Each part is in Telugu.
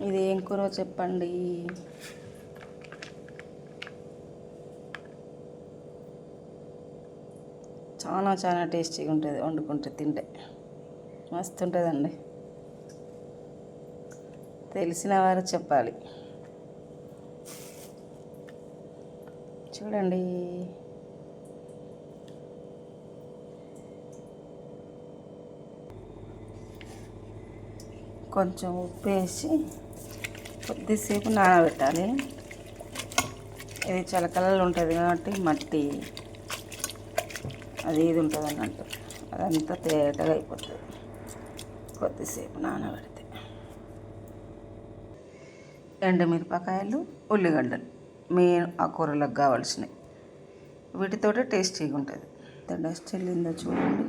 ఇది ఏం కూర చెప్పండి. చాలా చాలా టేస్టీగా ఉంటుంది వండుకుంటే తింటే. మస్తు ఉంటుందండి తెలిసిన వారు చెప్పాలి. చూడండి. కొంచెం ఉప్పు వేసి కొద్దిసేపు నానబెట్టాలి. ఇది చలకలలో ఉంటుంది కాబట్టి మట్టి అది ఇది ఉంటుంది అన్నట్టు. అదంతా తేటగా అయిపోతుంది. కొద్దిసేపు నానబెడితే. ఎండుమిరపకాయలు ఉల్లిగడ్డలు మెయిన్ ఆ కూరలకు కావాల్సినవి. వీటితోటే టేస్టీగా ఉంటుంది ఎంత డస్ట్ వెళ్ళిందో చూడండి.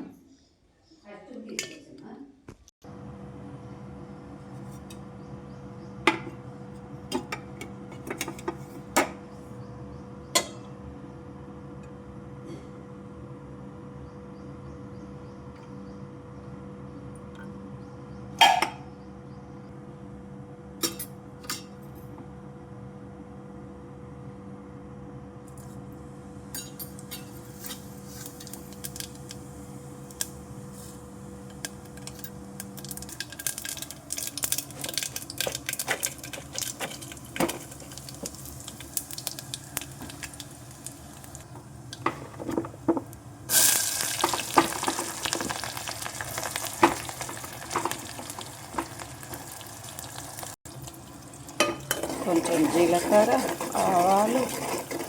కొంచెం జీలకర్ర ఆవాలు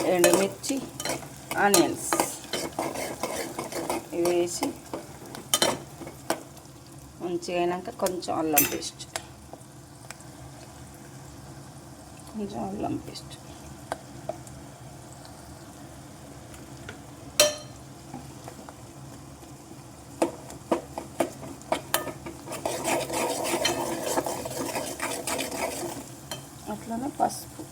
ఎండుమిర్చి ఆనియన్స్ ఇవి వేసి మంచిగా అయినాక కొంచెం అల్లం పేస్ట్. కొంచెం అల్లం పేస్ట్. అట్లనే పసుపు.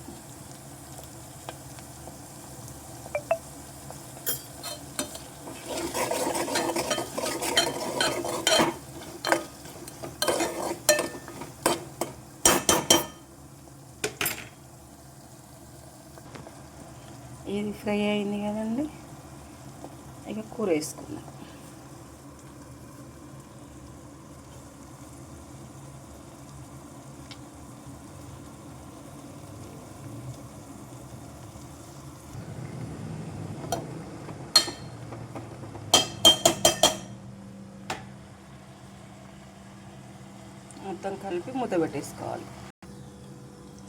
ఇది ఫ్రై అయింది కదండి. ఇక కూర వేసుకుందాం. మొత్తం కలిపి మూత పెట్టేసుకోవాలి.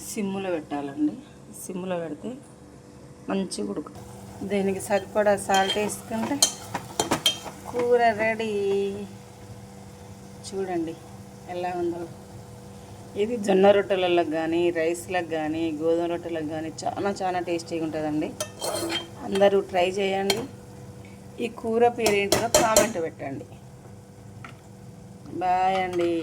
సిమ్ములో పెట్టాలండి. సిమ్ములో పెడితే మంచిగా ఉడుకు. దీనికి సరిపడా సాల్ట్ వేసుకుంటే కూర రెడీ. చూడండి ఎలా ఉందో. ఇది జొన్న రొట్టెలకు కానీ రైస్లకు కానీ గోధుమ రొట్టెలకు కానీ చాలా చాలా టేస్టీగా ఉంటుందండి. అందరూ ట్రై చేయండి. ఈ కూర పేరు ఏంటో కామెంట్ పెట్టండి. బాయ్ అండి.